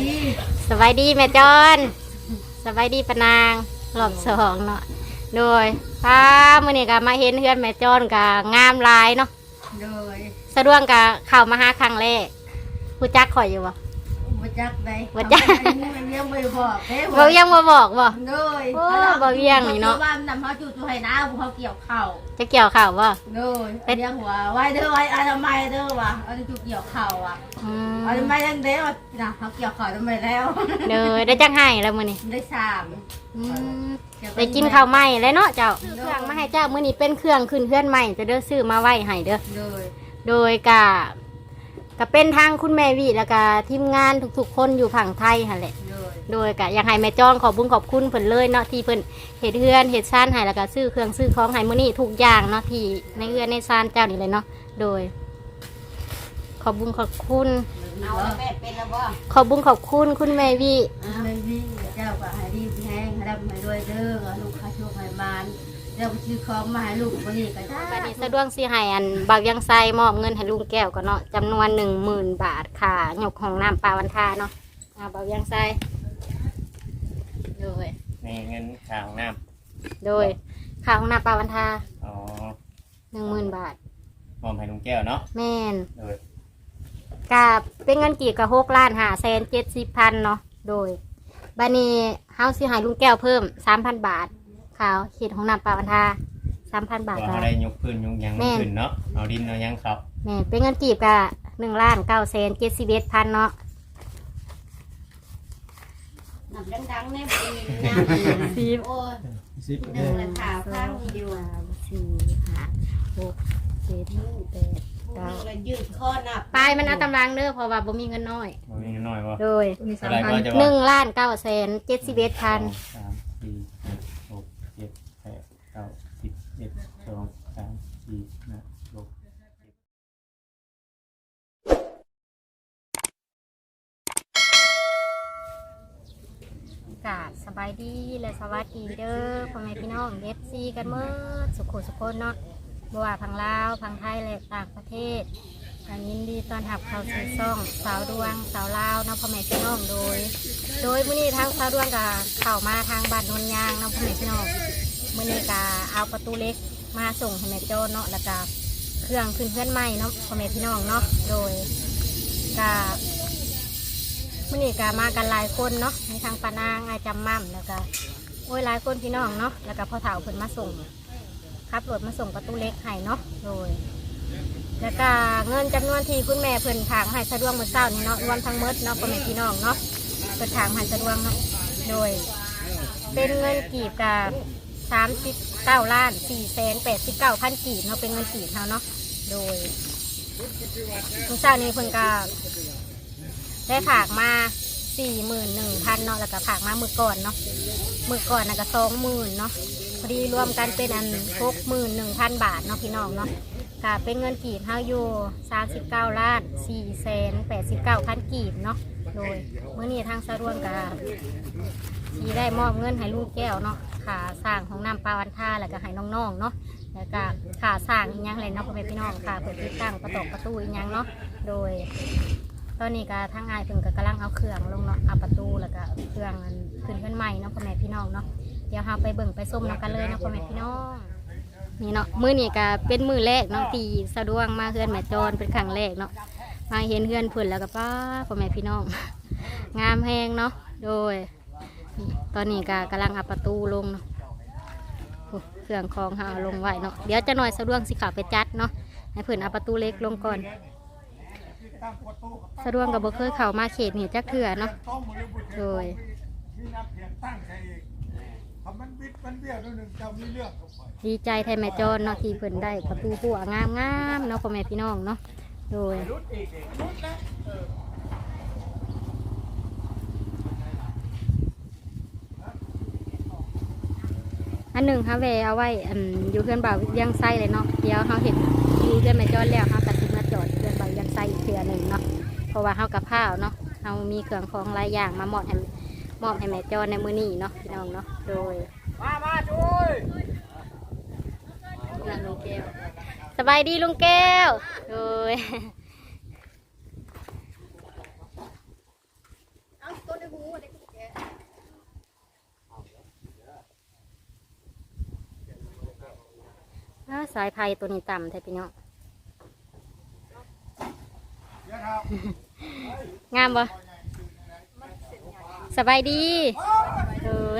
ดีสบายดีแม่จอนสบายดีปะนางรอบสองเนาะโดยพามื้อนี้ก็มาเห็นเพื่อนแม่จอนก็งามหลายเนาะโดยสะดวกก็เข้ามาหาครั้งแรกผู้จักข่อยอยู่บ่ บ่จักได้บ่จัก มันยังบ่บอกเด้บ่ยังบ่บอกบ่โดยโอ้บ่เวียงนี่เนาะบ้านนำเฮาจู่ๆให้น้าเขาเกี่ยวข้าวจะเกี่ยวข้าวบ่โดยเรียกหัวไว้เด้อไว้อาทำไมเด้อวะเอาจู่ๆเกี่ยวข้าวอะอืมเอาทำไมยังเด้อนะเขาเกี่ยวข้าวทำไมแล้ว เด้อได้จังให้แล้วมื้อนี้ได้สามอืมได้กินข้าวใหม่แล้วเนาะเจ้าซื้อเครื่องมาให้เจ้ามื้อนี้เป็นเครื่องขึ้นเพื่อนใหม่จะเด้อซื้อมาไว้ให้เด้อโดยโดยกะ ก็เป็นทางคุณแม่วิแล้วก็ทีมงานทุกๆ คนอยู่ฝั่งไทยหั่นแหละโดยโดยกะอยากให้แม่จ้องขอบบุญขอบคุณเพิ่นเลยเนาะที่เพิ่นเฮ็ดเฮือนเฮ็ดซ่านให้แล้วก็ซื้อเครื่องซื้อของให้มื้อนี้ทุกอย่างเนาะที่ในเฮือนในซ่านเจ้านี่เลยเนาะโดย ขอบบุญขอบคุณ เอาแม่เป็นแล้วบ่ขอบบุญขอบคุณคุณแม่วิ ไม่วิ่งเจ้าก็ให้ดีแห้งให้รับให้ด้วยเด้อลูกค้าโชคให้มาน เจ้าไปซื้อของมาให้ลูกบ่นี่ก็ได้บัดนี้สะดวกสิให้อันบากยังไซมอบเงินให้ลุงแก้วก็เนาะจำนวน10,000บาทค่ะยกของน้ำปลาวันทาเนาะอ่าบากยังไซโดยในเงินค่าของน้โดยค่าของน้ำปลาวันทาำอ๋อหนึ่งหมื่นบาท มอมให้ลุงแก้วเนาะแม่นโดยกับเป็นเงินกี่กับหกล้านหาแสนเจ็ดสิบพันเนาะโดยบานีเฮาสิใหายลุงแก้วเพิ่มสามพันบาท ข่าวเขตของน้ำปลาวันทาสามพันบาทก็ก็เขาได้ยกพื้นยกหยังแม่นขึ้นเนาะเอาดินเอาหยังเขาแม่นเป็นเงินกีบกับหนึ่งล้านเก้าแสนเจ็ดสิบเอ็ดพันเนาะหนับดังๆแน่บ่มีนะสี่โอ้ยสิบหนึ่งเลยค่ะข้างมีอยู่สามสี่ห้าหกเจ็ดแปดเก้ามันยืดข้อนับปลายมันเอาตำรางเด้อเพราะว่าบ่มีเงินน้อยบ่มีเงินน้อยบ่โดยอะไรก็จะหว่านึ่งล้านเก้าแสนเจ็ดสิบเอ็ดพัน สองสามสี่ห้าหกเจ็ดแปดเก้าสิบเอ็ดสองสามสี่ห้าหก กาศสบายดีและสวัสดีเด้อพ่อแม่พี่น้องเอฟซีกันเมื่อสุขุสุขคนเนาะบ่ว่าพังลาวพังไทยและต่างประเทศยินดีตอนรับเข้าสู่ช่อง สาวดวง สาวลาวเนาะพ่อแม่พี่น้องโดย โดยมื้อนี้ทางสาวดวงก็เข้ามาทางบ้านนนยางเนาะพ่อแม่พี่น้องมื้อนี้ก็เอาประตูเล็กมาส่งให้แม่โจเนาะแล้วก็เครื่องขึ้นเพื่อนใหม่เนาะพ่อแม่พี่น้องเนาะโดยก็ มื่อนี้ก็มากันหลายคนเนาะมีทางปานางอาจำมั่มแล้วก็โอ้ยหลายคนพี่น้องเนาะแล้วก็พ่อเฒ่าเพิ่นมาส่งขับรถมาส่งประตูเล็กให้เนาะโดย แล้วก็เงินจำนวนที่คุณแม่เพิ่นถางให้สะดวกมื้อเช้านี่เนาะรวมทั้งหมดเนาะพ่อแม่พี่น้องเนาะเพิ่นถางให้สะดวกเนาะโดย เป็นเงินกีบกับสามสิบเก้าล้านสี่แสนแปดสิบเก้าพันกีบเนาะเป็นเงินกีบเฮาเนาะโดยมื้อเช้านี้เพิ่นก็ ได้ผากมาสี่หมื่นหนึ่งพันเนาะแล้วก็ผากมามือก่อนเนาะมือก่อนน่ะก็สองหมื่นเนาะพอดีรวมกันเป็นอันหกหมื่นหนึ่งพันบาทเนาะพี่น้องเนาะก็เป็นเงินกีบเฮาอยู่สามสิบเก้าล้านสี่แสนแปดสิบเก้าพันกีบเนาะโดยเมื่อนี้ทางสะดวกกาสีได้มอบเงินให้ลูกแก้วเนาะขาสร้างของน้ำปลาวันท่าแล้วก็ให้น้องๆเนาะแล้วก็ขาสร้างอีกอยังไรเนาะพ่อแม่พี่น้องค่ะเปิดติดตั้งประตกประตูอีกอยังเนาะโดย ตอนนี้ก็ทางอายเพิ่นก็กำลังเอาเครื่องลงเนาะเอาประตูแล้วก็เครื่องอันขึ้นขึ้นใหม่เนาะพ่อแม่พี่น้องเนาะเดี๋ยวเราไปเบิ่งไปส้มนำกันเลยเนาะพ่อแม่พี่น้องนี่เนาะมื้อนี้ก็เป็นมื้อแรกเนาะที่สะดวกมาเฮือนแม่จรเป็นครั้งแรกเนาะมาเห็นเฮือนเพิ่นแล้วก็ป้าพ่อแม่พี่น้อง งามแฮงเนาะโดย ตอนนี้ก็กำลังเอาประตูลงเนาะโอ้เครื่องของเราเอาลงไว้เนาะเดี๋ยวจะหน่อยสะดวกสิเขับไปจัดเนาะให้เพิ่นเอาประตูเล็กลงก่อน สะดวกกับบ่เคยเข้ามาเขตนี่จักเถื่อเนาะโดยที่นับเพียงตั้งใจเองทนบิดมันเบี้ยวนิดหนึ่งจะมีเรื่องเข้าไปดีใจไทยแม่จอนเนาะที่เพิ่นได้ประตูหัวงามงามเนาะพ่อแม่พี่น้องเนาะโดยอันหนึ่งฮะเวเอาไว้อยู่เพื่อนบ่าวยังไส้เลยเนาะเดี๋ยวเขาเห็นอยู่เพื่อนแม่จอนแล้วเขาตัดสินมาจอดเพื่อนบ่าวเถื่อหนึ่งเนาะเพราะว่าเฮากับข้าวเนาะเฮามีเครื่องของหลายอย่างมาหมอดให้หมอดให้แม่จอในมื้อนี้เนาะพี่น้องเนาะโดยมามาช่วยลุงแก้วสบายดีลุงแก้วโดยสายไผ่ตัวนี้ต่ำแท้พี่น้อง งามบ่สบายดีเออ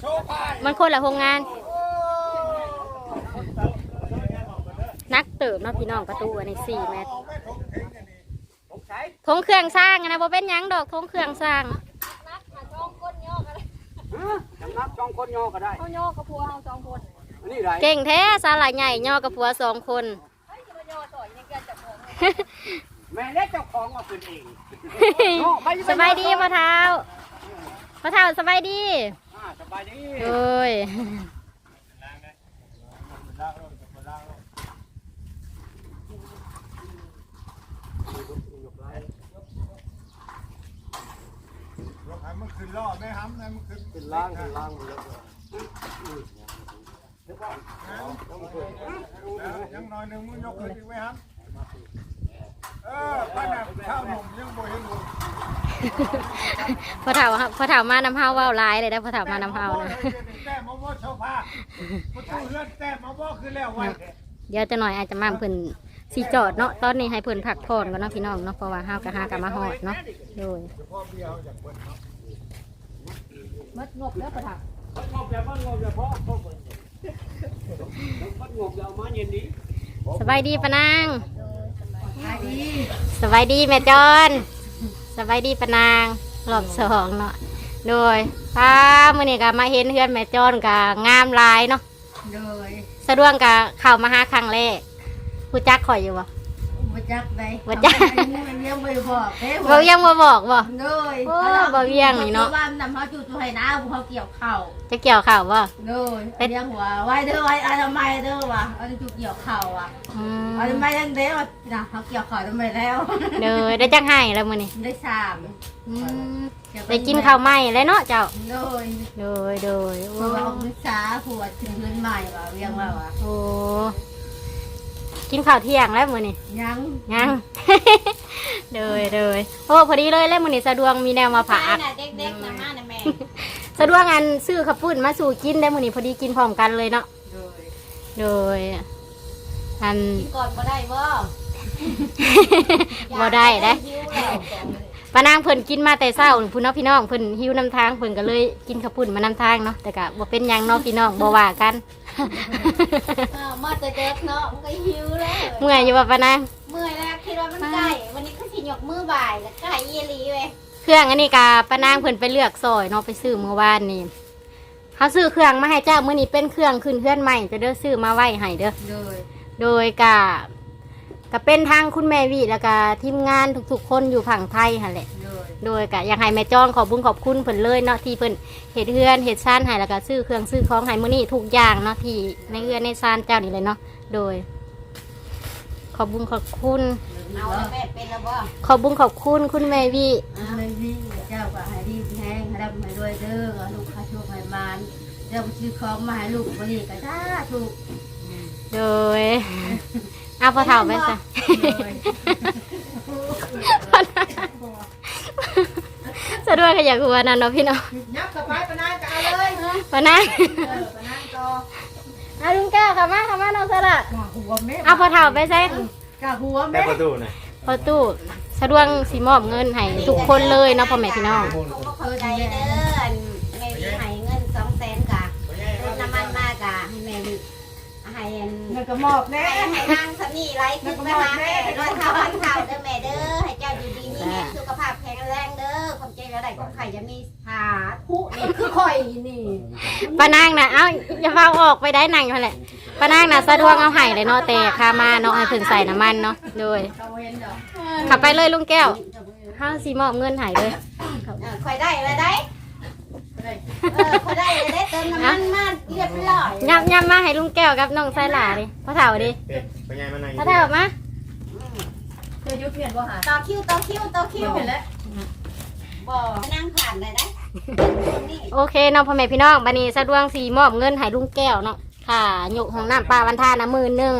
โชว์พายมันคนละโรงงาน นักเติบเนาะพี่น้องประตูอันนี้สี่เมตรเอาไม่ถกทิ้งอันนี้ทงเครื่องสร้างอะนะบ่เป็นหยังดอกทงเครื่องสร้างจำนับสองคนย่อก็ได้เขาโยกกับพัวเขาสองคนอันนี้ไร เก่งแท้สาหร่ายใหญ่ย่อกับผัวสองคนเฮ้ยจะมาโยกต่อยยังแกจะมองแม่เล็กเจ้าของเอาเป็นเองสบายดีพ่อเท้าพ่อเท้าสบายดีอ่าสบายดีโอ้ยยกให้มันขึ้นล่อไม่ห้ำนะมันขึ้นเป็นล่างเป็นล่างหมดแล้ว ยังน้อยหนึ่งมึงยกขึ้นอีกไหมครับเออป้าน่ะข้าวหนุ่มยังบ่เห็นเลยพ่อเท้าพ่อเท้ามานำเฮาเว้าหลายเลยได้อพ่อเท้ามานำเฮานะแต้มมาบ่เช่าผ้าประตูเลื่อนแต้มมาบ่ขึ้นแล้วไว้เดี๋ยวจะหน่อยอาจจะมาเพิ่นสีจอดเนาะตอนนี้ให้เพิ่นพักผ่อนก่อนเนาะพี่น้องเนาะเพราะว่าเฮากับฮากับมาฮอดเนาะโดยพ่อเบี้ยวจากเพิ่นเนาะมัดงบแล้วประทับงบแบบว่างบแบบเพาะงบมันงบเอามาเย็นดี สบายดีปะนางขายดีสบายดีแม่จอนสบายดีปะนางรอบสองเนาะโดยพามื้อนี้ก็มาเห็นเฮือนแม่จอนก็งามหลายเนาะโดยสะดวกก็เข้ามาหาครั้งแรกผู้จักข่อยอยู่บ่บ่ จักได้บ่จักมันยังบ่บอกเด้บ่ยังบ่บอกบ่ โดยโอ้บ่เวียงนี่เนาะบ้านนำเขาจู่ๆให้น้าเขาเกี่ยวข้าวจะเกี่ยวข้าวบ่ โดยเลี้ยงหัวไว้เด้อไว้อะทำไมเด้อวะเอาจู่เกี่ยวข้าวอะอืมเอาทำไมยังเด้อนะเขาเกี่ยวข้าวทำไมแล้วเด้อได้จังให้แล้วมื้อนี้ได้สามอืมได้กินข้าวใหม่แล้วเนาะเจ้าโดยโดยโดยเพโอ้ราะว่าเอาศึกษาผัวถึงเงินใหม่ว่ะเรียงว่าวะโอ้ กินข้าวเที่ยงแล้วมื้อนี้ยังยัง เดยเดยโอ้พอดีเลยแล้วมื้อนี้สะดวกมีแนวมาผักน่ะเด็กๆนะมาน่ะแม่สะดวกอันซื้อข้าวปุ้นมาสู่กินได้มื้อนี้พอดีกินพร้อมกันเลยเนาะโดยโดยอัน กินก่อนบ่ได้บ่บ่ได้ได้ หิวแล้ว ป้านางเพิ่นกินมาแต่เช้าพุ่นเนาะพี่น้องเพิ่นหิวน้ำทางเพิ่นก็เลยกินข้าวปุ้นมานำทางเนาะแต่ก็บ่เป็นหยังเนาะพี่น้องบ่ว่ากันอ้าวมาแต่เด็กเนาะมันก็หิวแล้วเมื่อยอยู่บ่ป้านางเมื่อยแล้วคิดว่ามันใกล้วันนี้ก็สิยกมือบ่ายแล้วใกล้เยลีเว้ยเครื่องอันนี้ก็ป้านางเพิ่นไปเลือกซอยเนาะไปซื้อเมื่อวานนี่เฮาซื้อเครื่องมาให้เจ้ามื้อนี้เป็นเครื่องขึ้นเฮือนใหม่จะเด้อซื้อมาไว้ให้เด้อโดยโดยกะ ก็เป็นทางคุณแม่วิแล้วก็ทีมงานทุกๆ คนอยู่ฝั่งไทยหั่นแหละโดยโดยกะอยากให้แม่จ้องขอบบุญขอบคุณเพิ่นเลยเนาะที่เพิ่นเฮ็ดเฮือนเฮ็ดซ่านให้แล้วก็ซื้อเครื่องซื้อของให้มื้อนี้ทุกอย่างเนาะที่ในเฮือนในซ่านเจ้านี่เลยเนาะโดย ขอบบุญขอบคุณ เอาแล้วแม่เป็นแล้วบ่ขอบบุญขอบคุณคุณแม่วิไม่มีเจ้าก็ให้ดีแห้งให้รับให้ด้วยเด้อเอาลูกค้าโชคให้มานเจ้าไปซื้อของมาให้ลูกวันนี้ก็ได้ถูกโดย เอาพอเท่าไปซะโดยสะดวกก็อยากหัวนั่นเนาะพี่เนาะยับกับไปปะนางก็เอาเลยปะนะเออปะนางก็เอาลุงแก้วเข้ามาเข้ามาน้องสละกะหัวแม่เอาพอเท่าไปใส่กะหัวแต่แม่ประตูน่ะพอตู้สะดวกสีมอบเงินให้ทุกคนเลยเนาะพ่อแม่พี่น้อง อันมันก็มอบแน่ให้ให้นางสนี่ไล่ขึ้นไปหาแม่ร้อยเท่าพันเท่าเด้อแม่เด้อให้เจ้าอยู่ดีมีแรงสุขภาพแข็งแรงเด้อความเจ็บอะไรความไข่จะมีหาผู้นี่คือข่อยนี่ป้านางนะเอ้าอย่าเฝ้าออกไปได้หนังเขาแหละป้านางนะสะดวกเอาไห้เลยเนาะแต่คามาเนาะให้เพิ่นใส่น้ำมันเนาะโดยเขาเห็นดอกขับไปเลยลุงแก้วห้าสีมอบเงินใหายเลย เออข่อยได้เลยได้ เออข่อยได้เลยได้เติมน้ำมันมาเรียบร้อยย้ำย้ำมาให้ลุงแก้วกับน้องไซหลาดิพ่อเฒ่าดิเป็ดไปไงมาไหนพ่อเฒ่ามาเธอยุบเพียนบ่หาต่อคิวต่อคิวต่อคิวเห็นแล้วบ่นั่งผ่านเลยได้นี่โอเคเนาะพ่อแม่พี่น้องบัดนี้สะดวกสีมอบเงินให้ลุงแก้วเนาะค่ะหยกของน้ำปลาวันท่านะหมื่นหนึ่ง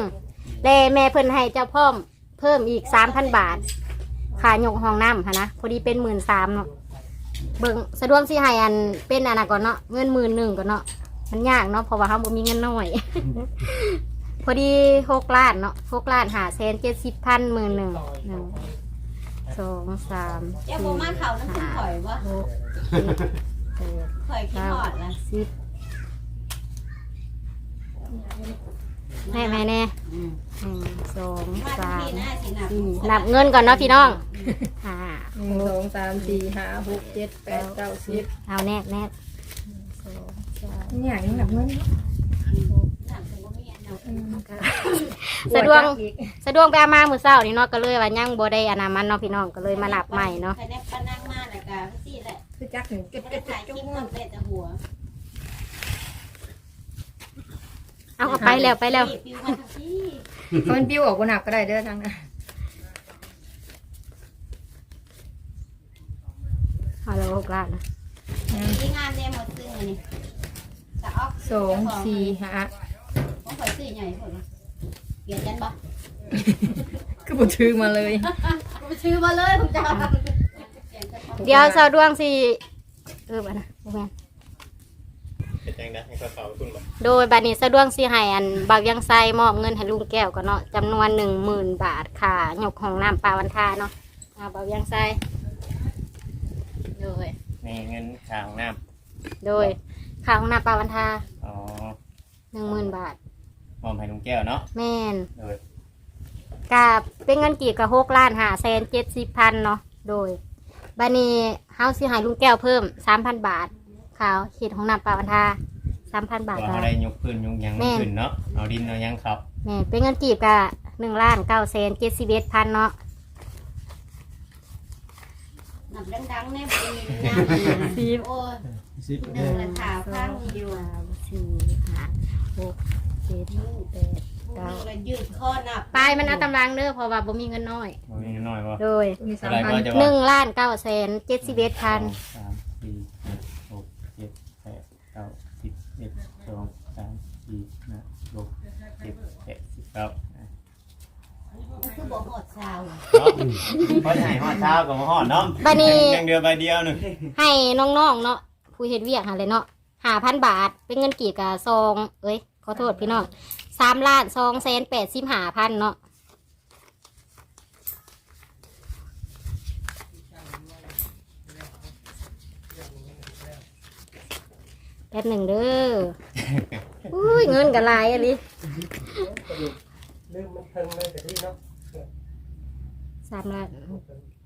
แลแม่เพิ่นให้เจ้าพ่อมเพิ่มอีกสามพันบาทค่าหยกห้องน้ำค่ะนะพอดีเป็นหมื่นสามเนาะ เบิ่งสะดวกสิให้อันเป็นอันน่ะก่อนเนาะเงินหมื่นหนึ่งก่อนเนาะมันยากเนาะเพราะว่าเขาบ่มีเงินน้อย พอดีหกล้านเนาะหกล้านหาแสนเจ็ดสิบพันหมื่นหนึ่งหนึ่งสองสามเจ้าสี่บ่มาเขาน้ำขึ้นข่อยบ่หกเจ็ดแปดข่อยคิดเก้าฮอดนะสิบ แม่แม่แน่หนึ่งสองมาสามที่หน้าสินับสี่นับเงินก่อนเนาะพี่น้องห้าหนึ่งสองสามสี่ห้าหกเจ็ดแปดเก้าสิบเอาแนบแนบสองสามนี่อย่างนี้หนักเงินนับถึงบ่มีอันนับสะดวกสะดวกไปเอามามือเช้านี่เนาะก็เลยว่ายังบ่ได้อนามันเนาะพี่น้องก็เลยมานับใหม่เนาะใครได้ปะนั่งมาแล้วก็สิแหละคือจักหนึ่งเก็บบ่เก็ได้บเก็ถ่าบยคจุ๊ลิบปมันเป็นแต่หัว เอาเอาไปแล้วไปแล้วปิวมาทางที่มันปิ้วออกบนหนักก็ได้เด้อทางนั้นเอาแล้วหกล้านนะที่งานได้หมดซึ่งอันนี้จะออกสองสี่ห้าผมข่อยซื้อใหญ่พุ่นเปลี่ยนกันบ่ก็บ่ถือมาเลยผมชื่อมาเลยผมจะเดี๋ยวสะดวกสิเออบ่นะบ่แม่น เป็นจังได๋ให้เขาเฝ้าคุณบ่โดยบัดนี้สะดวกสิให้อันบาวยังไซมอบเงินให้ลุงแก้วก็เนาะจำนวน10,000บาทค่ะยกของน้ำปลาวันทาเนาะอ่าบาวยังไซโดยนี่เงินค่าของน้ำโดยค่าของน้ำปลาวันทาอ๋อ10,000บาท มอบให้ลุงแก้วเนาะแม่นโดยกับเป็นเงินกี่กับหกล้านหาแสนเจ็ดสิบพันเนาะโดยบันนี้เฮาสิใหายลุงแก้วเพิ่มสามพันบาท ข่าวเขตของนำปลาวันทาสามพันบาทว่าค่ะเขาได้ยกพื้นยกหยังแม่ขึ้นเนาะเอาดินเอาหยังครับแม่เป็นเงินกีบกับหนึ่งล้านเก้าแสนเจ็ดสิบเอ็ดพันเนาะนับดังๆแน่บ่มีงานสิโอ้ยสิบหนึ่งละข่าวข้างอยู่สามสี่ห้าหกเจ็ดแปดหนึ่งละยืดข้อนับปลายมันเอาตำรางเด้อเพราะว่าบ่มีเงินน้อย บ่มีน้อยบ่โดยมีสาเท่ามไหร่พันก็จะหว่านึ่งล้านเก้าแสนเจ็ดสิบเอ็ดพันสามสี่ห้าหกเจ็ดแปดเก้าสิบเอ็ด สองสามสี่ห้าหกเจ็ดแปดสิบเก้าคือบ่หอดซาวเนาเพราะไหญ่อดเช้าก็มาฮอดเนาะบัดนี้ยังเดียวใบเดียวหนึ่งให้น้องๆเนาะผู้เห็นเวียกหาเลยเนาะหาพันบาท เป็นเงินกี่กับซอง เอ้ย ขอโทษพี่น้องสามล้านซองแสนแปดสิบห้าพันเนาะ ป๊บหนึ่งเด้อ อุ้ยเงินกับลายอะไรสามล้าน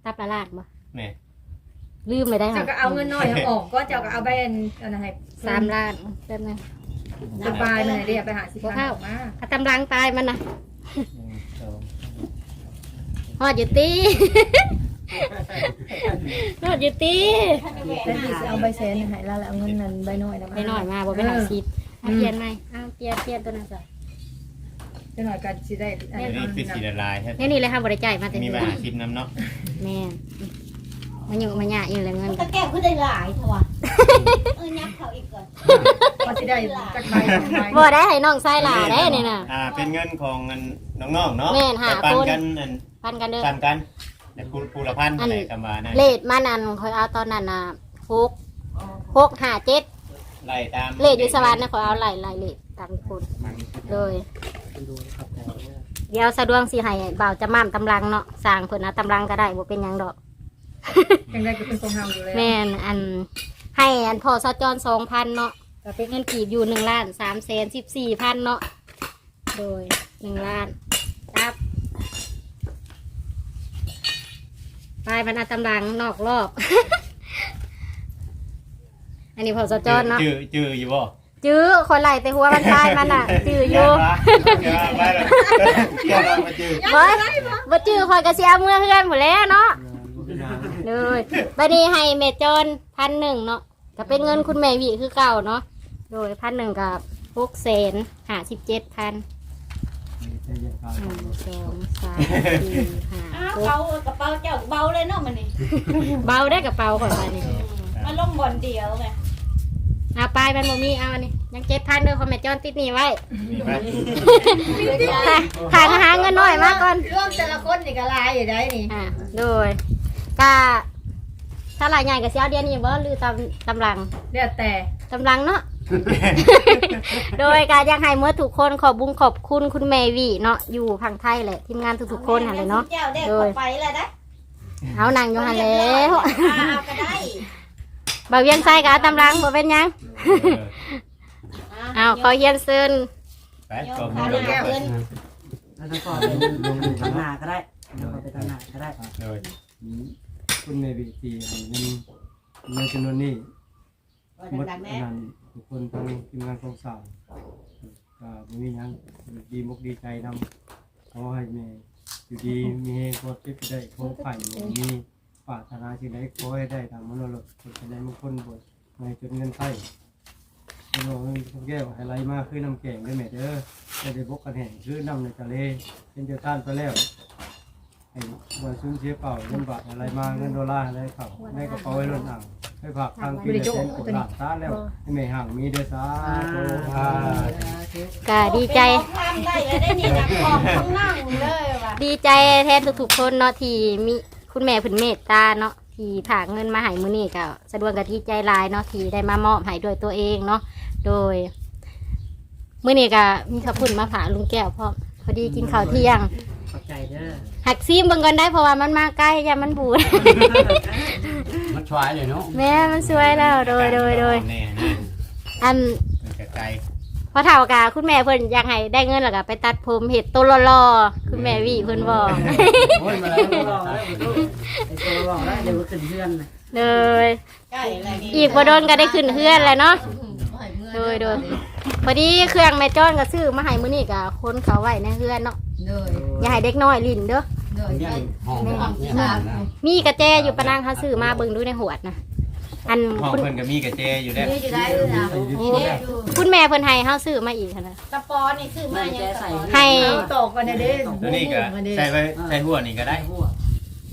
ตับละล้านบ่แม่ลืมเลยได้เจ้าค่ะก็เอาเงินน้อยเอาออกก็เจ้าก็เอาไปอันอันไหนให้สามล้านแป๊บหนึง สบายมันไหนเรียกไปหาสิบพันออกมาเอาตำลังตายมันนะหนึ่งสองหอดอยู่ตี หอดอยู่ตีแล้วที่จะเอาใบแสนให้แล้วแล้วเอาเงินนั้นใบน้อยนะไปหน่อยมาบอกไปหาสิบเอาเปลี่ยนไหมเอาเปลี่ยนเปลี่ยนตัวนั้นจ้ะไปหน่อยกันสิได้อันเดี๋ยวนี้นั้นคือสีละลายใช่ไหมนี่นี่เลยค่ะบริจ่ายมาแต่มีเดืปัญอนหาชิปน้ำเนาะแม่มันอยู่มันยากอยู่เลยเงิน ตะแก้วคือได้หลายเถอะวะเออยับเขาอีกก่อนพอสิได้จักใบจักใบบ่ได้ให้น้องไส้หลาได้นี่น่ะ อ่าเป็นเงินของเงินน้องๆเนาะแม่นหาแต่ปันคนกันอัน พันกันเด้อปันกัน แต่คูคูละพันอันอะไรกันมานั่นเลทมันอันคอยเอาตอนนั้นน่ะหกหกห้าเจ็ดไล่ตามเลทอยู่สวรรค์นะคอยเอาไล่ไล่เลทตามคนเลยเดี๋ยวสะดวงสิให้บ่าวจะม่ามตำลังเนาะสร้างเพิ่นเอาตำลังก็ได้บ่เป็นหยังดอกยังได้ก็เป็นของเฮาอยู่แล้วแม่นอันให้อันพอสะจรสองพันเนาะก็เป็นเงินกีบอยู่หนึ่งล้านสามแสนสิบสี่พันเนาะโดยหนึ่งล้านครับ ปลายมันเอาตำลังนอกรอบ อันนี้พอสะจรเนาะจื้อจื้ออยู่บ่จื้อคนไหลแต่หัวมันปลายมันอะจื้ออยู่เดี๋ยวมาเลยเดี๋ยวมาจื้อบ่บ่จื้อคอยกระเสียเมื่อเพื่อนหมดแล้วเนาะเลยบัดนี้ให้เมจอนพันหนึ่งเนาะก็เป็นเงินคุณแม่วิคือเก่าเนาะโดยพันหนึ่งกับหกแสนห้าสิบเจ็ดพัน หนึ่งสองสามสี่ห้าอ้าวหกเบากระเป๋าเจ้าเบาเลยเนาะมันนี่เบาได้กระเป๋าก่อนไปนี่มาลงบอลเดียวไงเอาไปมันบ่มีเอาอันนี้ยังเจ็ดพันเด้อคอมเมจอนติดหนี่ไว้มีไหมหาหาเงินหน่อยมาก่อนรวมแต่ละคนนี่ก็ลายอยู่ได้นี่อ่าโดยกาถ้าหลายใหญ่กับเสียเดียนนี่บ่หรือตำตำลังเดี๋ยวแต่ ตำลังเนาะ โดยการยังให้เมื่อทุกคนขอบบุญขอบคุณคุณแม่วีเนาะอยู่พังไทยแหละทีมงานทุกๆคนหันเลยเนาะเจ้าเด็กเข้าไปเลยนะเอานางอยู่หันแล้วเอาก็ได้บ่าวเวียงไส้กับอาตำรังบ่เป็นหยังเอาขอเฮียนซึนแปดก็ขามีหน้าเพิ่นแล้วก็ไปลงทางหน้าก็ได้แล้วก็ไปทางหน้าก็ได้เลยคุณในวิธีให้เงินเงินจำนวนนี้ว่าหมดดังๆอัแน่นนั้น ทุกคนทั้งทีมงานกองสาวก็บ่มีหยังดีมุกดีใจนำขอให้แม่อยู่ดีมีเฮงพอเก็บได้คงไข่มีปรารถนาสิ่งใดขอให้ได้ตามมโนรสคนใดมงคลบทในจนเงินไทยขนมแก้วไฮไลท์มากคือน้ำแกงด้วยแม่เด้อจะได้บกกันแห่งคือน้ำในทะเลเป็นเดียวท่านไปแล้วให้วันซุนเสียเปล่าเงินบาทอะไรมาเงินดอลลาร์อะไรเขาในกระเป๋าไว้ล้นอ่าง ให้ฝากทางที่เดินกดหลับตาแล้วให้แม่ห่างมีเด้อสาธุอ่าก็ดีใจ ทำได้เลยได้นี่นะขอบข้างนั่งเลยว่ะดีใจแทนทุกๆคนเนาะที่มีคุณแม่เพิ่นเมตตาเนาะที่ถากเงินมาให้มื้อนี้ก็สะดวกกับที่ใจหลายเนาะที่ได้มามอบให้ด้วยตัวเองเนาะโดยมื้อนี้ก็มีข้าวปุ้นมาฝากลุงแก้วพร้อมพอดีกินข้าวเที่ยง ขอบใจเด้อหักซีมเบิ่งก่อนได้เพราะว่ามันมาใกล้อย่ามันบูด มันชวายเลยเนาะแม่มันสวยแล้วโดยโดยโดยแน่นะอันมันจะไกลพอเท่ากาคุณแม่เพิ่นอยากให้ได้เงินแล้วก็ไปตัดผมเห็ดตัวรอๆคุณแม่วิเพิ่นบอกโอ้ยมาไอ้แล้วตัวรองได้ไอ้ตัวรองได้เดี๋ยวขึ้นเพื่อนนะเลยใกล้อะไรนี่อีกบ่โดนก็ได้ขึ้นเฮือนแล้วเนาะโดยโดยพอดีเครื่องแม่จ้อนก็ซื้อมาให้มื้อนี้ก็คนเขาไว้ในเฮือนเนาะเลยอย่าให้เด็กน้อยลิ้นเด้อ เลยเนี่ยห้องแม่เนี่ยนะมีกระแจอยู่ปะนางเขาซื้อมาเบิ่งดูในหวดนะอันห้องคุณเพิ่นก็มีกระเจอยู่แล้วนี่จะได้ด้วยนะคุณแม่เพิ่นให้เฮาซื้อมาอีกหั้นนะตะปอนี่ซื้อมาอย่างตะปอให้ตอกกันเด้ตัวนี้ก็ใส่ไว้ใส่หัวนี่ก็ได้หัว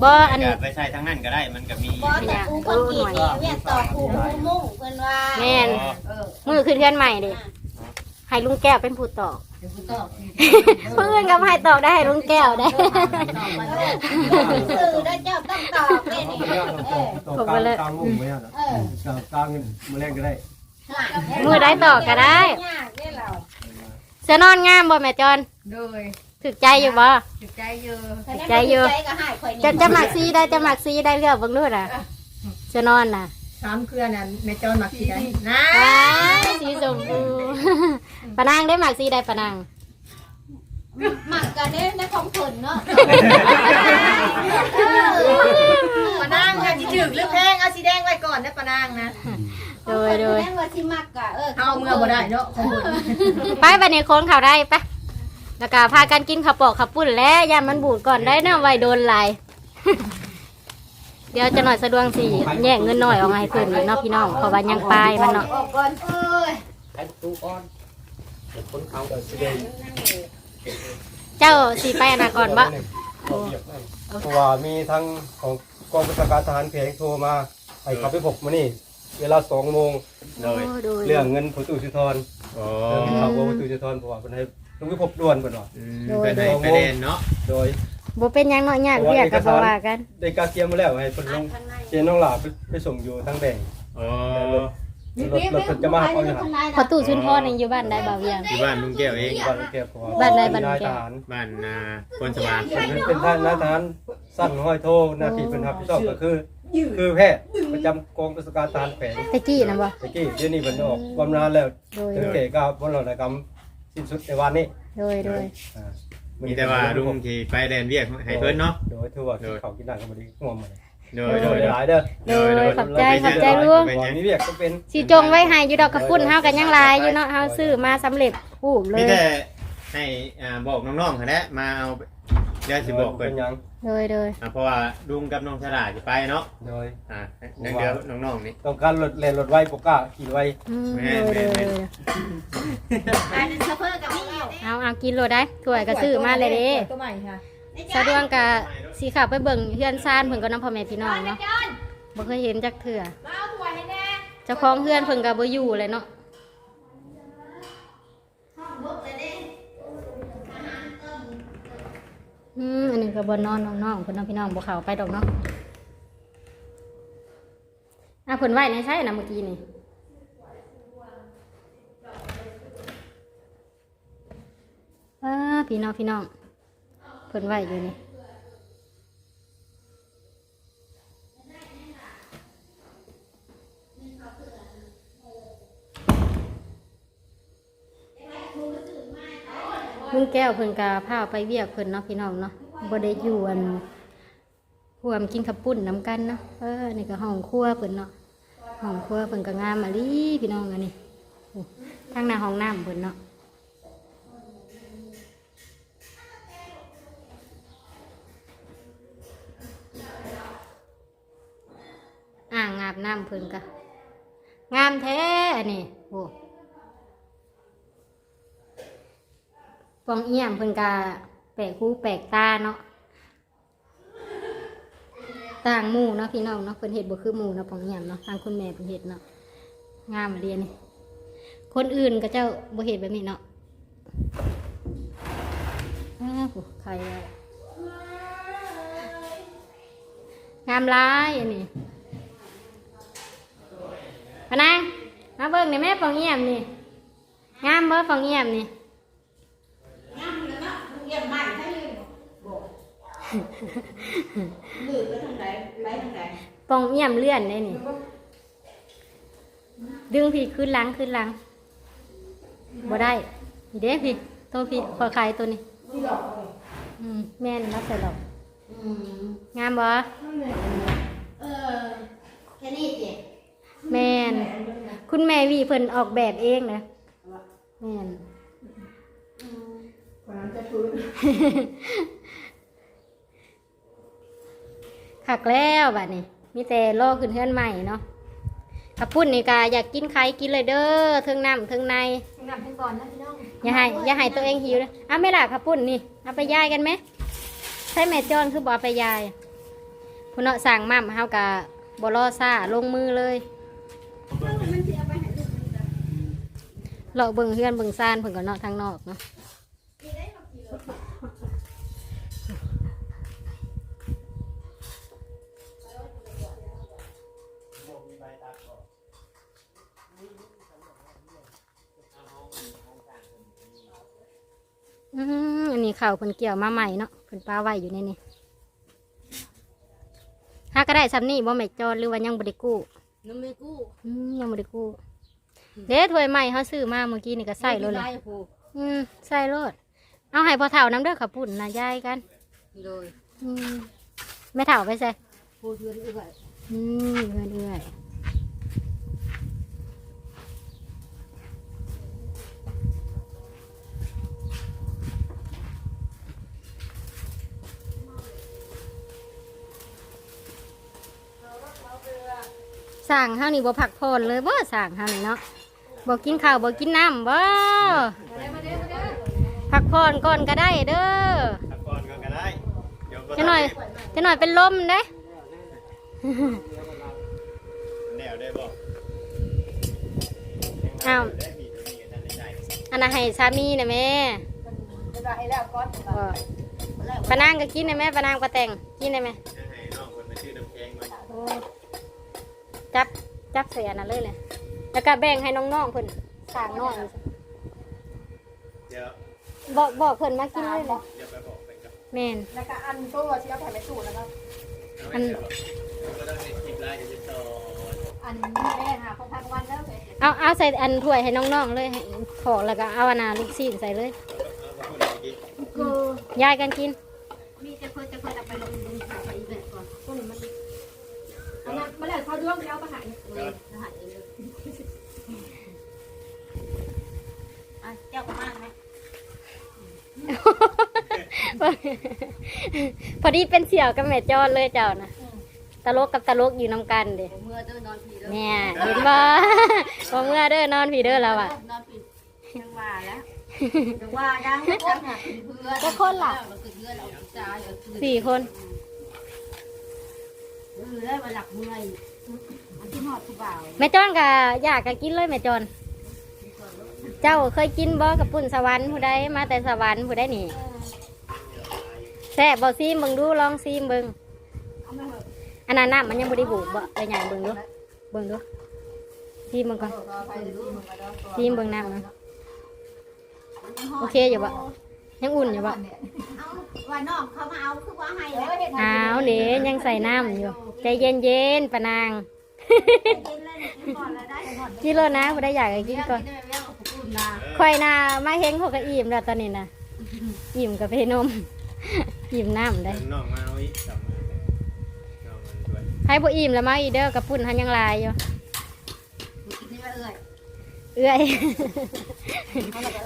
บ่อันก็ไปใส่ทั้งนั้นก็ได้มันก็มีปอตะปูคนกรีดนี่เวียนต่อปูปูมุ่งเพิ่นว่าแม่นเออมือคือเทือนใหม่เด้ให้ลุงแก้วเป็นผู้ตอก เดี๋ยวกูตอบเพื่อนก็ให้ตอกได้ให้ลุงแก้วได้ซื้อได้เจ้าต้องตอบเลยนี่ตัวกลางกลางงุ่มไว้อะเออกลางกลางมาแรงก็ได้มือได้ตอกก็ได้ยากเนี่ยเราเสื้อนอนงามบ่แม่จอนเลยถึกใจอยู่บ่จิตใจเยอะใจอยู่ใจก็หายข่อยนี่จะจะหมักซีได้จะหมักซีได้เลือกเบิ่งดูน่ะเสื้อนอนน่ะ สามเครือนั่นแม่จอนมาสิได้นะว้ายสีชมพูปะนางได้หมักซีได้ปะนางหมักกันเนี่ยในของผลเนาะปะนางค่ะที่ถึกหรือแพงเอาสีแดงไว้ก่อนนะปะนางนะโดยโดยแม่ว่าที่มักกะเออเอาเมื่อบ่ได้เนาะของคุณไปบัดนี้โค้งเขาได้ปะแล้วก็พากันกินข้าวปอกข้าวปุ้นแล้วยามันบูดก่อนได้นะไว้โดนหลายเดี๋ยวจะหน่อยสะดวงสิแยกเงินหน่อยออกมาให้เพิ่นเนาะพี่น้องเพราะว่ายังปลายมันเนาะออกก่อนเอ้ยไอ้ตู้ก้อนคนเขาแสดงเจ้าสีไปอนาก่อนบ่เพราะว่ามีทั้งของกองบัญชาการทหารเพลงโทรมาให้เขาไปพบมานี่เวลาสองโมงโดยโอ้โดยเรื่องเงินผู้ตู้ชุทรโอ้เรื่องเขาว่าผู้ตู้ชุทรเพราะว่าเป็นให้ลุงไปพบด่วนก่อนว่าอืมเป็นให้ไปเล่นเนาะโดย บ่เป็นหยังเนาะยากเรียกก็บ่ว่ากัน ได้กาเกียมมาแล้วให้เป็นลงเจนน้องหลาไปไปส่งอยู่ทั้งแดงโอ้รถรถจะมาเอาอยู่หันพอตู้ชุนพ่อนี่อยู่บ้านใดบ่าวเวียง อยู่บ้านลุงแก้วเองบ้านแก้วเพราะว่าบ้านใดบ้านแก้วทหารบ้านนาคนสว่างเป็นเป็นท่านนายทหารสั้นห้อยโทหน้าที่เป็นรับผิดชอบก็คือ คือแพทย์ประจำกองประชาการทหารแฝงตะกี้นะบ่ตะกี้เดี๋ยวนี้มันออกบำนาญแล้วโดยถึงเก๋ก็บนหลักกรรมสิ้นสุดในวันนี้โดยโดย อ่า มีแต่ว่าลุงที่ไปแดนเวียกให้เพิ่นเนาะโดยถือว่ากินเขาวกินน้ำกันมาดีง่วงมาเลยโดโดยโดยยหลายเด้อโดยขอบใจขอบใจลุงวันนี้เรียกก็เป็นสิจงไว้ให้อยู่ดอกกระปุ้นเฮากันยังหลายอยู่เนาะเฮาซื้อมาสำเร็จรูปเลมียแต่ให้อ่าบอกน้องๆหั่นแหละมาเอาเดี๋ยวสิบอกเพิ่เป็นนหยังโดยโดยอ่าเพราะว่าลุงกับน้องฉลาดสิไปเนาะโดยอ่าเดี๋ยวเดี๋ยวน้องๆนี่ต้องการรถเล่นรถไว้ปกล้าขี่ไว้อืมแม่โดยแม่โดยแม่โดยอันนั้นเฉพาะกับพี่ เอาเอาเอากินโลได้ถ้วยก็ซื้อมาเลยเด้ตัวใหม่ค่ะสะดวกกะสีขาวไปเบิ่งเฮือนซ่านเพิ่นก็น้ำพ่อแม่พี่น้องเนาะบ่เคยเห็นจักเทื่อเจ้าของเฮือนเพิ่นก็บ่อยู่เลยเนาะอืมอันนี้ก็บ่นอนน้องๆเพิ่นน้องพี่น้องบ่เข้าไปดอกเนาะอะเพิ่นไหว้ในใช่นะเมื่อกี้นี่ ว้าพี่น้องพี่น้องเพิ่นไหวอยู่นี่ลุงแก้วเพิ่นกาพาไปเวียกเพิ่นเนาะพี่น้องเนาะบ่ได้อยู่อันร่วมกินข้าวปุ้นน้ำกันเนาะเออนี่ก็ห้องครัวเพิ่นเนาะห้องครัวเพิ่นก็งามมาลีพี่น้องอันนี้โอ้ทางหน้าห้องน้ำเพิ่นเนาะ งาบน้ำเพิ่นกะงามแท้อันนี้โอ้ปองเอี่ยมเพิ่นกะแปลกหูแปลกตาเนาะต่างหมู่เนาะพี่น้องเนาะเพิ่นเห็ดบ่คือหมู่เนาะปองเอี่ยมเนาะทางคุณแม่เพิ่นเห็ดเนาะงามเรียนนี่คนอื่นก็เจ้าบ่เห็ดแบบนี้เนาะอ้าวใครงามหลายอันนี้ พนางมาเบิ่งในแม่ฟองเยี่ยมนี่งามเบ่ฟองเยี่ยมนี่งามเลยนะเยี่ยมมากให้เลยบอกมือไปทางไหนไปทางไหนฟองเยี่ยมเลื่อนได้นี่ดึงพี่ขึ้นหลังขึ้นหลังบ่ได้เด้พี่ตัวพี่ขอใครตัวนี้ที่หมแม่นรับใส่ดอกอืมงามบ่เออแค่นี้สิ แม่นคุณแม่วีเพิ่นออกแบบเองนะแม่นคนนั้นจะฟื้นขักแล้วบัดนี้มีแต่รอขึ้นเฮือนใหม่เนาะถ้าพุ่นนี่กาอยากกินไข่กินเลยเด้อเทิงน้ำเทิงในนำให้ก่อนนะพี่น้องอย่าให้อย่าให้ตัวเองหิวนะเอาไม่ล่ะขับพุ่นนี่เอาไปยายกันไหมใช้แม่จอนคือบ่เอาไปยายพุ่นเนาะสั่งมั่มเฮากะบ่รอซ่าลงมือเลย เลาเบิ่งเฮือนเบิ่งซานเพิ่นก็เนาะทางนอกเนาะอันนี้ข่าวเพิ่นเกี่ยวมาใหม่เนาะเพิ่นปลาไว้อยู่ในนี้ถ้าก็ได้ซ้ำนี่บ่แม่จอดหรือว่ายังบ่ได้กู้ น้ำไม่กู้อืมยังบ่ได้กู้เด้ถ้วยใหม่เขาซื้อมาเมื่อกี้นี่ก็ใส่รถเลยได้ผูกอืมใส่รถเอาให้พอเฒ่าน้ำเด้อขับปุ่นนะยายกัน โดยอืมแม่เฒ่าไปใส่ ผูกเพื่อนเอื้อยอืมเอื้อนเอื้อย สั่งเฮานี่บ่ผักพรเลยบ่สั่งเฮานี่เนาะบ่กินข้าวบ่กินน้ำบ่ผักพรก่อนก็ได้เด้อตะกอนก็ได้เดี๋ยวก็จะหน่อยจะหน่อยเป็นลมเด้ แนวได้บ่อ้าว ได้มีตัวนี้กันได้ใจอันนั้นให้สามีนะแม่จะได้แล้วก่อนบ่ปานางก็กินนะแม่ปานางก็แต่งกินได้ไหมให้น้องคนมาชื่อน้ำแข็งมาโอ้ จับจับใส่อันนั้นเลยเลยแล้วก็แบ่งให้น้องๆเพิ่นสร้างน้องเดี๋ยวบอกบอกเพิ่นมากินเลยเลยเดี๋ยวไปบอกไปกับแม่นแล้วก็อันตัวที่เอาแผ่นไปสู่นะครับอันก็ต้องให้คลิปไลน์จะต่ออันแม่หาของพักวันแล้วเลยเอาเอาใส่อันถ้วยให้น้องๆเลยให้ขอแล้วก็เอาอันนาลูกซีนใส่เลยเอาพูดอะไรกินกูยายกันกินมีแต่คนจะคนเอาไปลงดินขายอีกแบบก่อนตัวนี้มันเอามามาแล้วเขาด้วงเดียวมาหาย เลยรหัสเองเลย อะเจ้าก็มากไหม พอดีเป็นเสี่ยวกับแม่จอนเลยเจ้านะตลกกับตลกอยู่น้ำกันเด้เมื่อเดินนอนผีแล้วเนี่ยเห็นบ่บ่เมื่อเด้อนอนผีเด้อเราอะนอนผียังว่าแล้วยังว่ายังไม่คนหาเพื่อนจะคนล่ะเราคือเพื่อนเราจ้าเราคือสี่คนเออได้มาหลักเมื่อยอันที่หอดผู้บ่าวแม่จอนก็อยากก็กินเลยแม่จอน เจ้าเคยกินบ่กับปุ่นสวรรค์ผู้ใดมาแต่สวรรค์ผู้ใดนี่แซ่บบ่ซีมเบิ่งดูลองซีมเบิ่งอันนั้นน้ำมันยังบ่ได้บูดบ่ไปใหญ่เบิ่งดูเบิ่งดูซีมเบิ่งก่อนซีมเบิ่งน้ำมันโอเคอยู่บ่ยังอุ่นอยู่บ่เอาว่าน้องเขามาเอาคือว่าให้แล้วอ้าวเดี๋ยวยังใส่น้ำอยู่ ใจเย็นเย็นๆปะนาง กินเลยกินก่อนแล้วได้กินเลยนะบ่ได้อยากให้กินก่อนได้แม่ของคุณนะข่อยน่ะมาเฮงเขาก็อิ่มแล้วตอนนี้นะอิ่มกับเพนมอิ่มน้ำได้น้องมาเอาอีกสามมือน้องมันด้วยให้บ่อิ่มแล้วมาอีเด้อกับปุ่นหันยังลายอยู่กินนี่ว่าเอ้ยเอื้อย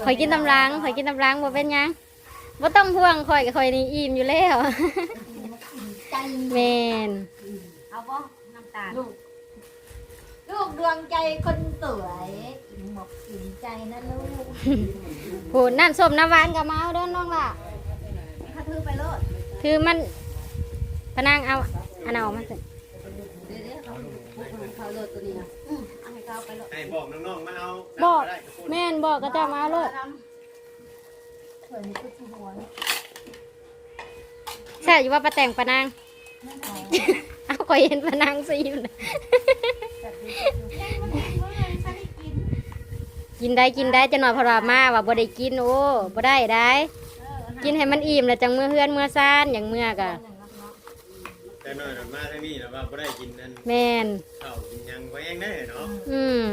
ข่อยกินตำลังข่อยกินตำลังบ่เป็นหยังบ่ต้องห่วงข่อยกับข่อยนี่อิ่มอยู่แล้วใจแม่นเอาบ่น้ำตาล ลูกลูกดวงใจคนสวยกินหมกกินใจนะลูกโหนั่นส้มน้ำหวานก็มาเอาเด้อน้องล่ะ ถ้าถือไปโลดคือมันปะนางเอาอันเอาออกมาสิเดี๋ยวเดี๋ยวเขาเขาโหลดตัวนี้นะอืมเอาให้เขาไปโลดให้บอกน้องๆมาเอาบอกได้ทุกคนแม่นบอกก็จะมาเอาเลยเผื่อให้ตุ๊กหัวนี่ใช่อยู่ว่าปะแต่งปะนางเอา ข่อยเห็นปะนางซีมน่ะกินได้กินได้จะหน่อยเพราะว่ามาว่าบ่ได้กินโอ้บ่ได้ได้ กินให้มันอิ่มแล้วจังเมื่อเฮือนเมื่อซ่านอย่างเมื่อกะแต่น้อยหน่อยมาทางนี้แล้วว่าบ่ได้กินนั่นแม่นข้าวกินหยังไว้เองได้เนาะอืม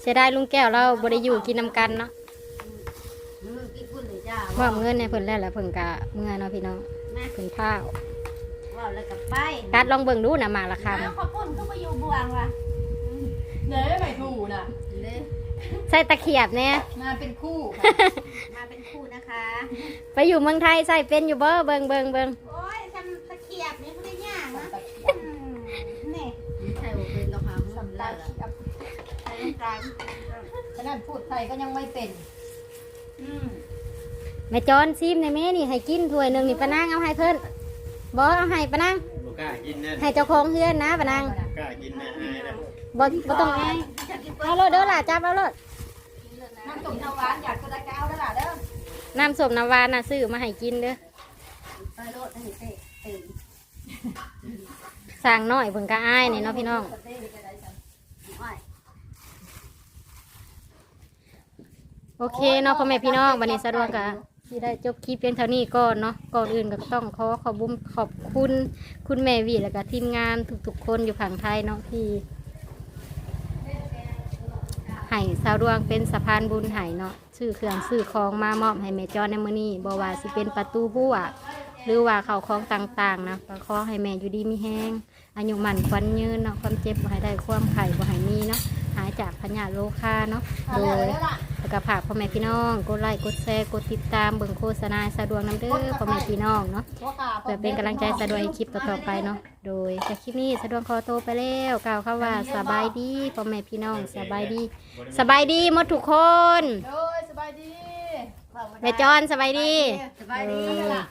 เสียดายลุงแก้วเราบ่ได้อยู่กินนำกันเนาะอืมกินคุณเลยจ้ามอบเงินให้เพิ่นแล้วแหละเพิ่นกะเมื่อเนาะพี่น้องเพิ่นข้า วว่าแล้วกับไปกัดลองเบิ่งดูน่ะหมากละคเอาข้าวปุ้นคือไปอยู่บวงว่ะเดี๋ยวไม่ถูกนะเลยำใส่ตะเขียบแน่มาเป็นคู่มาเป็นคู่นะคะ ไปอยู่เมืองไทยใส่เป็นอยู่บ่เบิ่งเบิ่งเบิ่งโอ้ยทำตะเกียบนี่ไม่ได้ยากนะอืมนี่ใช่ว่าเป็นเราหาสำลักใส่ตรงกลางขนาดพูดไทยก็ยังไม่เป็น อืมแม่จอนซิมในแม่นี่ให้กินถ้วยหนึงนี่ปะนางเอาให้เพิ่น บ่เอาให้ปะนางบ่กล้ากินนั่นให้เจ้าของเฮือนนะปะนางกล้ากินนะอายนะบ่บ่ต้องอายเอาโลดเด้อล่ะจับเอาโลดน้ำต้มน้ำหวานอยากก็ได้ก็เอาได้ล่ะเด้อน้ำส้มน้ำหวานน่ะซื้อมาให้กินเด้อไปโหลดให้เตะเตะสร้างน้อยเพิ่นก็อายนี่เนาะพี่น้องอ้อยโอเคเนาะพ่อแม่พี่น้องวันนี้สะดวกกะ ที่ได้จบคลิปเพียงเท่านี้ก่อนเนาะก่อนอื่นก็ต้องขอขอบุ้มขอบคุณคุณแม่วีแล้วก็ทีมงานทุกๆคนอยู่ฝั่งไทยเนาะที่ให้สาวดวงเป็นสะพานบุญให้เนาะซื้อเครื่องซื้อของมามอบให้แม่จอนในมื้อนี้บ่ว่าสิเป็นประตูหัวหรือว่าเขาวของต่างๆนะก็ขอให้แม่อยู่ดีมีแห้งอายุมันควันยืนเนาะความเจ็บบ่ให้ได้ความไข่บ่ให้มีเนาะ หายจากพญาโรคาเนาะโดยแล้วก็ฝากพ่อแม่พี่น้องกดไลค์กดแชร์กดติดตามเบิ่งโฆษณาสะดวกน้ำเด้อพ่อแม่พี่น้องเนาะเพื่อเป็นกำลังใจสะดวกให้คลิปต่อๆไปเนาะโดยจากคลิปนี้สะดวกขอโตวไปแล้วกล่าวคำว่าสบายดีพ่อแม่พี่น้องสบายดี สบายดีหมดทุกคนโอ้ยสบายดีแม่จอนสบายดีสบายดีเออ